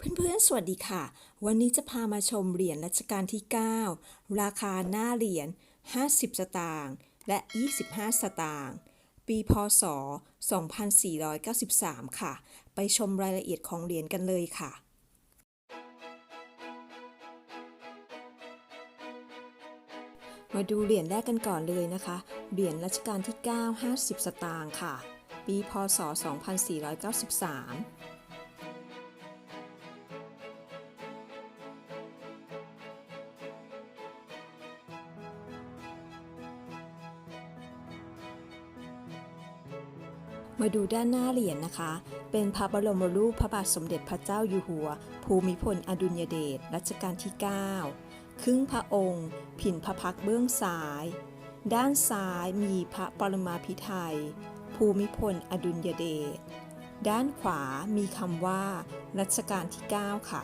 เพื่อนๆ สวัสดีค่ะ วันนี้จะพามาชมเหรียญรัชกาลที่ 9 ราคาหน้าเหรียญ 50 สตางค์ และ 25 สตางค์ ปีพศ 2493 ค่ะ ไปชมรายละเอียดของเหรียญกันเลยค่ะมาดูเหรียญแรกกันก่อนเลยนะคะ เหรียญรัชกาลที่ 9 50 สตางค์ค่ะ ปี พศ 2493 มาดูด้านหน้าเหรียญนะคะ เป็นพระบรมรูปพระบาทสมเด็จพระเจ้าอยู่หัว ภูมิพลอดุลยเดชรัชกาลที่ 9 ครึ่งพระองค์ ผินพระพักเบื้องซ้าย ด้านซ้ายมีพระปรมาภิไธยภูมิพลอดุลยเดช ด้านขวามีคำว่า รัชกาลที่ 9 ค่ะ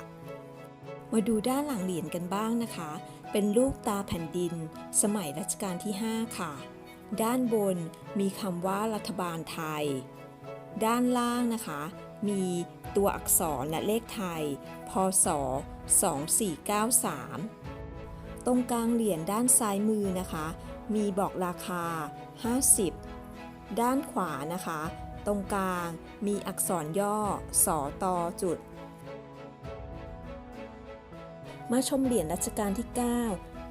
มาดูด้านหลังเหรียญกันบ้างนะคะ เป็นรูปตาแผ่นดิน สมัยรัชกาลที่ 5 ค่ะ ด้านบนมีคำว่ารัฐบาลไทย ด้านล่างนะคะ มีตัวอักษรและเลขไทย พศ 2493 ตรงกลางเหรียญด้านซ้ายมือนะคะ มีบอกราคา 50 ด้านขวานะคะ ตรงกลางมีอักษรย่อสอตอจุดมาชมเหรียญรัชกาลที่ 9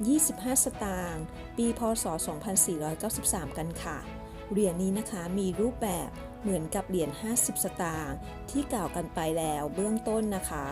25 สตางค์ ปีพศ 2493 กันค่ะ เหรียญนี้นะคะมีรูปแบบเหมือนกับเหรียญ 50 สตางค์ที่กล่าวกันไปแล้วเบื้องต้นนะคะ